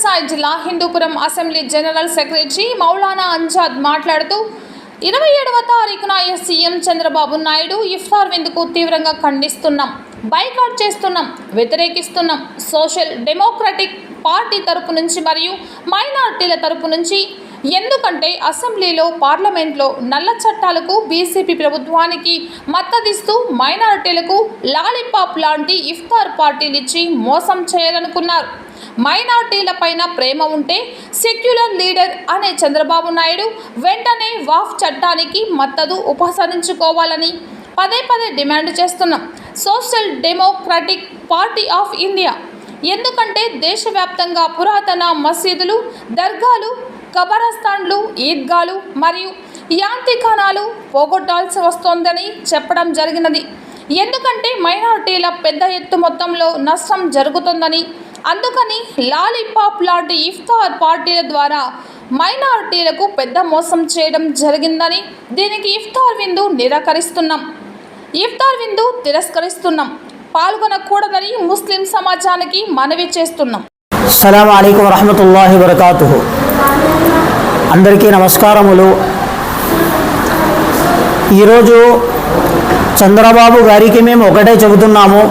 సత్యసాయి జిల్లా Hindupuram assembly general secretary Maulana Amjad మాట్లాడుతూ ఇరవై ఏడవ తారీఖున సీఎం చంద్రబాబు నాయుడు ఇఫ్తార్ విందుకు తీవ్రంగా ఖండిస్తున్నాం బైకాట్ చేస్తున్నాం వ్యతిరేకిస్తున్నాం. సోషల్ డెమోక్రటిక్ పార్టీ తరపు నుంచి మరియు మైనార్టీల తరపు నుంచి ఎందుకంటే అసెంబ్లీలో పార్లమెంట్లో నల్ల చట్టాలకు బీసీపీ ప్రభుత్వానికి మద్దతిస్తూ మైనారిటీలకు లాలీపాప్ లాంటి ఇఫ్తార్ పార్టీలిచ్చి మోసం చేయాలనుకున్నారు. మైనార్టీల పైన ప్రేమ ఉంటే సెక్యులర్ లీడర్ అనే చంద్రబాబు నాయుడు వెంటనే వాఫ్ చట్టానికి మద్దతు ఉపసరించుకోవాలని పదే పదే డిమాండ్ చేస్తున్నాం. Social democratic party of India. ఎందుకంటే దేశవ్యాప్తంగా పురాతన మసీదులు దర్గాలు కబరస్థాన్లు ఈద్గాలు మరియు యాంతిఖానాలు పోగొట్టాల్సి వస్తోందని చెప్పడం జరిగినది. ఎందుకంటే మైనారిటీల పెద్ద ఎత్తు మొత్తంలో నష్టం జరుగుతుందని అందుకని లాలీపాప్ లాంటి ఇఫ్తార్ పార్టీల ద్వారా మైనారిటీలకు పెద్ద మోసం చేయడం జరిగిందని దీనికి ఇఫ్తార్ విందు నిరాకరిస్తున్నాం. ఇఫ్తార్ విందు తిరస్కరిస్తున్నాం. పాల్గొనకూడదని ముస్లిం సమాజానికి మనవి చేస్తున్నాం. అస్సలం అయికం వరహమతుల్లాహి వరకాతు అందరికీ నమస్కారములు. ఈరోజు చంద్రబాబు గారికి మేము ఒకటే చెబుతున్నాము.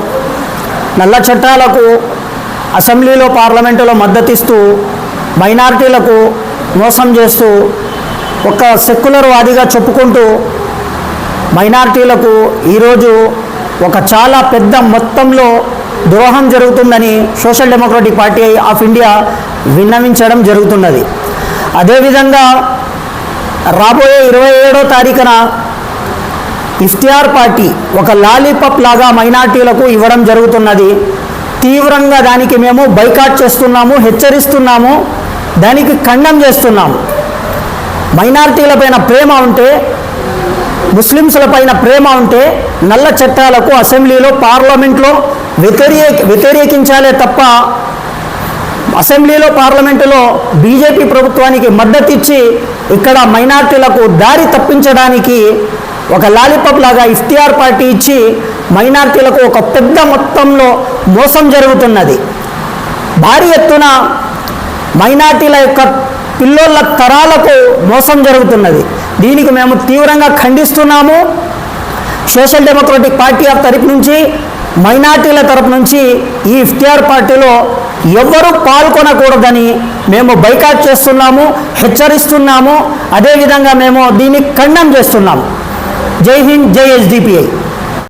నల్ల చట్టాలకు అసెంబ్లీలో పార్లమెంటులో మద్దతిస్తూ మైనారిటీలకు మోసం చేస్తూ ఒక సెక్యులర్ వాదిగా చెప్పుకుంటూ మైనారిటీలకు ఈరోజు ఒక చాలా పెద్ద మొత్తంలో ద్రోహం జరుగుతుందని social democratic party of India విన్నవించడం జరుగుతున్నది. అదేవిధంగా రాబోయే ఇరవై ఏడో తారీఖున ఇఫ్తియార్ పార్టీ ఒక లాలీపాప్ లాగా మైనార్టీలకు ఇవ్వడం జరుగుతున్నది. తీవ్రంగా దానికి మేము బైకాట్ చేస్తున్నాము హెచ్చరిస్తున్నాము దానికి ఖండం చేస్తున్నాము. మైనార్టీలపైన ప్రేమ ఉంటే ముస్లిమ్స్ల పైన ప్రేమ ఉంటే నల్ల చట్టాలకు అసెంబ్లీలో పార్లమెంట్లో వ్యతిరేక వ్యతిరేకించాలే తప్ప అసెంబ్లీలో పార్లమెంటులో బీజేపీ ప్రభుత్వానికి మద్దతు ఇచ్చి ఇక్కడ మైనార్టీలకు దారి తప్పించడానికి ఒక లాలీపాప్ లాగా ఇఫ్తియార్ పార్టీ ఇచ్చి మైనార్టీలకు ఒక పెద్ద మొత్తంలో మోసం జరుగుతున్నది. భారీ ఎత్తున మైనార్టీల యొక్క పిల్లోళ్ళ తరాలకు మోసం జరుగుతున్నది. దీనికి మేము తీవ్రంగా ఖండిస్తున్నాము. సోషల్ డెమోక్రటిక్ పార్టీ ఆఫ్ తరపు నుంచి మైనార్టీల తరపు నుంచి ఈ ఇఫ్తియార్ పార్టీలో ఎవ్వరూ పాల్గొనకూడదని మేము బైకాట్ చేస్తున్నాము హెచ్చరిస్తున్నాము. అదేవిధంగా మేము దీన్ని ఖండం చేస్తున్నాము. జై హింద్ జై ఎస్డిపిఐ.